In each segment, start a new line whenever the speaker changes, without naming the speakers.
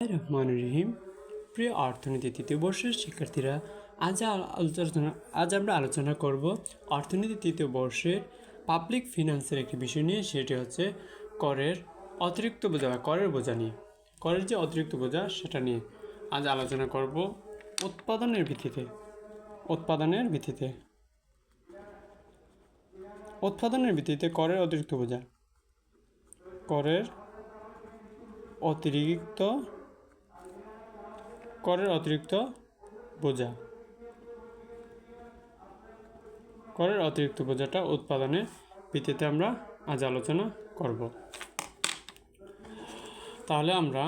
রহমান রহিম, প্রিয় অর্থনীতি তৃতীয় বর্ষের শিক্ষার্থীরা, আজ আলোচনা আজ আমরা আলোচনা করব অর্থনীতি তৃতীয় বর্ষের পাবলিক ফিনান্সের একটি বিষয় নিয়ে, সেটি হচ্ছে করের অতিরিক্ত বোঝা বা করের বোঝা নিয়ে। করের যে অতিরিক্ত বোঝা, সেটা নিয়ে আজ আলোচনা করব উৎপাদনের ভিত্তিতে। উৎপাদনের ভিত্তিতে। উৎপাদনের ভিত্তিতে করের অতিরিক্ত বোঝা। করের অতিরিক্ত করের অতিরিক্ত বোঝা। করের অতিরিক্ত বোঝাটা উৎপাদনের ভিত্তিতে আমরা আজ আলোচনা করব। তাহলে আমরা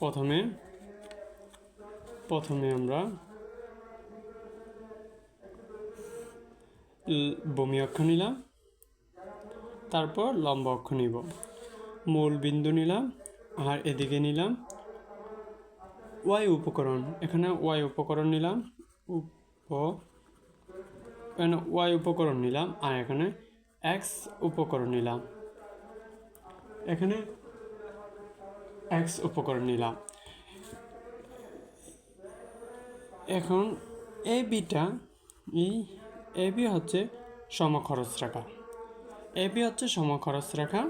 প্রথমে প্রথমে আমরা বমি অক্ষ নিলাম, তারপর লম্ব অক্ষ নিব। মূল বিন্দু নিলাম, আর এদিকে নিলাম ওয়াই উপকরণ। এখানে ওয়াই উপকরণ নিলাম। উপ এখানে ওয়াই উপকরণ নিলাম। আর এখানে এক্স উপকরণ নিলাম। এখানে এক্স উপকরণ নিলাম। এখন এ বিটা এই এ বি হচ্ছে সমখরচ রেখা। এ বি হচ্ছে সমখরচ রেখা।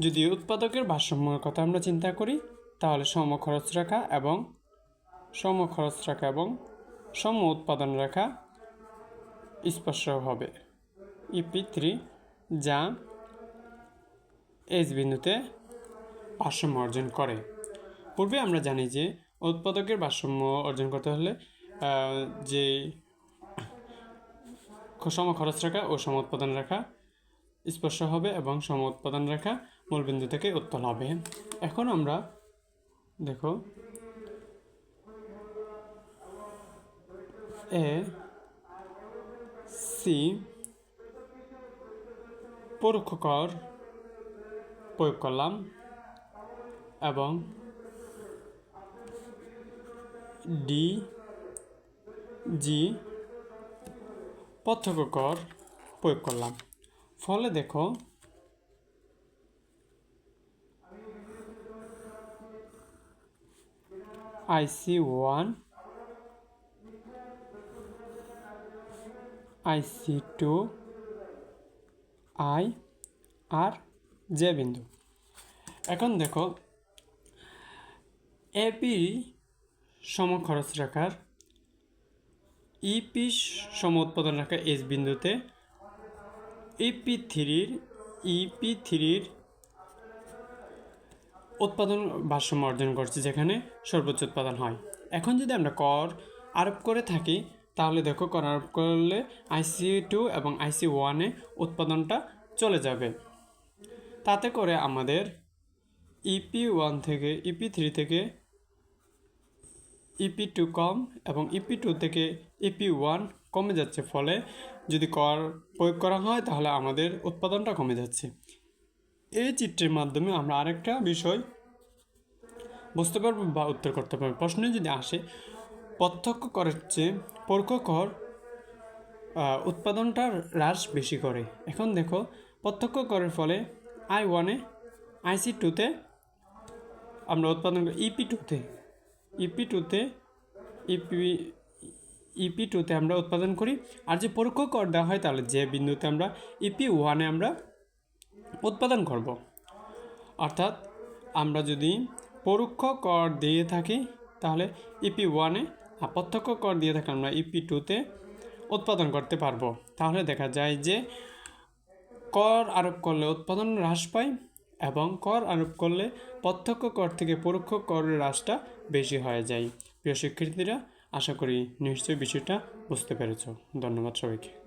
যদি উৎপাদকের ভারসাম্যের কথা আমরা চিন্তা করি তাহলে সম খরচ রেখা এবং সম খরচ রেখা এবং সম উৎপাদন রেখা স্পর্শ হবে। ইপি থ্রি যা এস বিন্দুতে ভারসাম্য অর্জন করে। পূর্বে আমরা জানি যে উৎপাদকের ভারসাম্য অর্জন করতে হলে যে সম খরচ রেখা ও সম উৎপাদন রেখা স্পর্শ হবে এবং সম উৎপাদন রেখা মূলবিন্দু থেকে উত্তল হবে। এখন আমরা দেখো। এ, সি, পরোক্ষ কর প্রয়োগ করলাম এবং ডি, জি, প্রত্যক্ষ কর প্রয়োগ করলাম। ফলে দেখো IC one IC two I R J বিন্দু। এখন দেখো এপি সমখরচ রাখার ইপি সম উৎপাদন রাখা এস বিন্দুতে ইপি থ্রির ইপি থ্রির উৎপাদন ভারসাম্য অর্জন করছে যেখানে সর্বোচ্চ উৎপাদন হয়। এখন যদি আমরা কর আরোপ করে থাকি, তাহলে দেখো কর আরোপ করলে আইসি টু এবং আইসি ওয়ানে উৎপাদনটা চলে যাবে। তাতে করে আমাদের ইপি ওয়ান থেকে ইপি থ্রি থেকে ইপি টু কম এবং ইপি টু থেকে ইপি ওয়ান কমে যাচ্ছে। ফলে যদি কর প্রয়োগ করা হয়, তাহলে আমাদের উৎপাদনটা কমে যাচ্ছে। এই চিত্রের মাধ্যমে আমরা আরেকটা বিষয় বুঝতে পারব বা উত্তর করতে পারব। প্রশ্নে যদি আসে, প্রত্যক্ষ করের চেয়ে পরোক্ষ কর উৎপাদনটা হ্রাস বেশি করে। এখন দেখো, প্রত্যক্ষ করের ফলে আই ওয়ানে আইসি টুতে আমরা উৎপাদন করি ইপি টুতে ইপি টুতে ইপি ইপি টুতে আমরা উৎপাদন করি। আর যে পরোক্ষ কর দেওয়া হয় তাহলে যে বিন্দুতে আমরা ইপি ওয়ানে আমরা উৎপাদন করব। অর্থাৎ আমরা যদি পরোক্ষ কর দিয়ে থাকি, তাহলে ইপি ওয়ানে প্রত্যক্ষ কর দিয়ে থাকি আমরা ইপি টুতে উৎপাদন করতে পারব। তাহলে দেখা যায় যে কর আরোপ করলে উৎপাদন হ্রাস পায় এবং কর আরোপ করলে প্রত্যক্ষ কর থেকে পরোক্ষ করের হ্রাসটা বেশি হয়ে যায়। প্রিয় শিক্ষার্থীরা, আশা করি নিশ্চয়ই বিষয়টা বুঝতে পেরেছ। ধন্যবাদ সবাইকে।